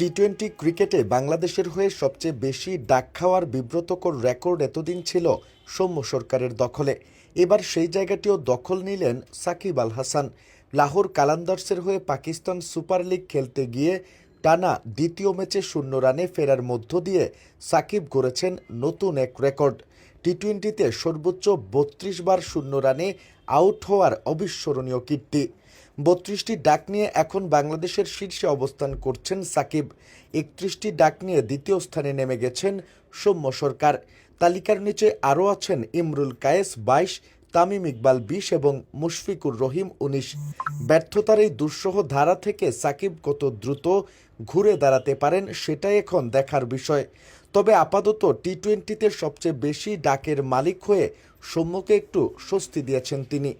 T twenty ক্রিকেটে বাংলাদেশের হয়ে সবচেয়ে বেশি ডাক খাওয়ার বিব্রতকর রেকর্ড এতদিন ছিল সৌম্য সরকারের দখলে। এবার সেই জায়গাটিও দখল নিলেন সাকিব আল হাসান। লাহোর কালান্দার্সের হয়ে পাকিস্তান সুপার লিগ খেলতে গিয়ে টানা দ্বিতীয় ম্যাচে শূন্য রানে ফেরার মধ্য দিয়ে সাকিব গড়েছেন নতুন এক রেকর্ড টি টোয়েন্টিতে সর্বোচ্চ বত্রিশ বার শূন্য রানে আউট হওয়ার অবিস্মরণীয় কীর্তি। বত্রিশটি ডাক নিয়ে এখন বাংলাদেশের শীর্ষে অবস্থান করছেন সাকিব। একত্রিশটি ডাক নিয়ে দ্বিতীয় স্থানে নেমে গেছেন সৌম্য সরকার। তালিকার নিচে আরও আছেন ইমরুল কায়েস বাইশ, তামিম ইকবাল বিশ এবং মুশফিকুর রহিম উনিশ। ব্যর্থতার এই দুঃসহ ধারা থেকে সাকিব কত দ্রুত ঘুরে দাঁড়াতে পারেন সেটাই এখন দেখার বিষয়। তবে আপাতত টি টোয়েন্টিতে সবচেয়ে বেশি ডাকের মালিক হয়ে সৌম্যকে একটু স্বস্তি দিয়েছেন তিনি।